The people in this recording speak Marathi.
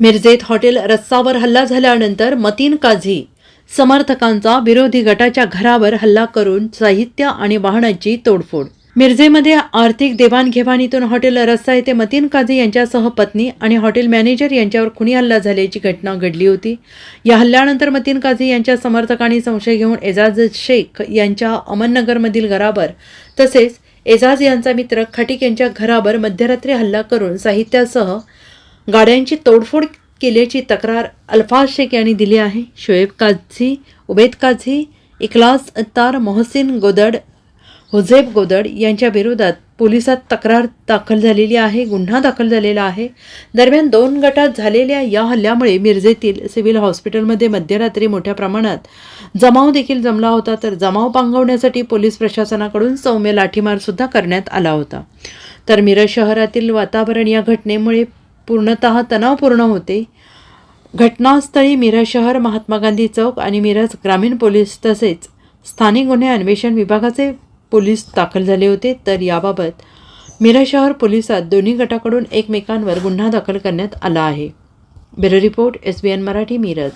मिरजेत हॉटेल रस्सावर हल्ला झाल्यानंतर मतीन काझी समर्थकांचा विरोधी गटाच्या घरावर हल्ला करून साहित्य आणि वाहनांची तोडफोड. मिरजेमध्ये आर्थिक देवाणघेवाणीतून हॉटेल रस्सा येथे मतीन काझी यांच्यासह पत्नी आणि हॉटेल मॅनेजर यांच्यावर खुनी हल्ला झाल्याची घटना घडली होती. या हल्ल्यानंतर मतीन काझी यांच्या समर्थकांनी संशय घेऊन एजाज शेख यांच्या अमननगरमधील घरावर तसेच एजाज यांचा मित्र खटिक यांच्या घरावर मध्यरात्री हल्ला करून साहित्यासह गाड्यांची तोडफोड केल्याची तक्रार अल्फाज शेख यांनी दिली आहे. शोएब काझी उबेद काझी इखलास अत्तार मोहसिन गोदड हुझेब गोदड यांच्या विरोधात पोलिसात तक्रार दाखल झालेली आहे गुन्हा दाखल झालेला आहे. दरम्यान दोन गटात झालेल्या या हल्ल्यामुळे मिरजेतील सिव्हिल हॉस्पिटलमध्ये मध्यरात्री मोठ्या प्रमाणात जमाव देखील जमला होता तर जमाव पांगवण्यासाठी पोलीस प्रशासनाकडून सौम्य लाठीमारसुद्धा करण्यात आला होता. तर मिरज शहरातील वातावरण या घटनेमुळे पूर्णतः तणावपूर्ण होते. घटनास्थळी मिरज शहर महात्मा गांधी चौक आणि मिरज ग्रामीण पोलीस तसेच स्थानिक गुन्हे अन्वेषण विभागाचे पोलीस दाखल झाले होते. तर याबाबत मिरज शहर पोलिसात दोन्ही गटाकडून एकमेकांवर गुन्हा दाखल करण्यात आला आहे. Bureau report S B N Marathi Miraj.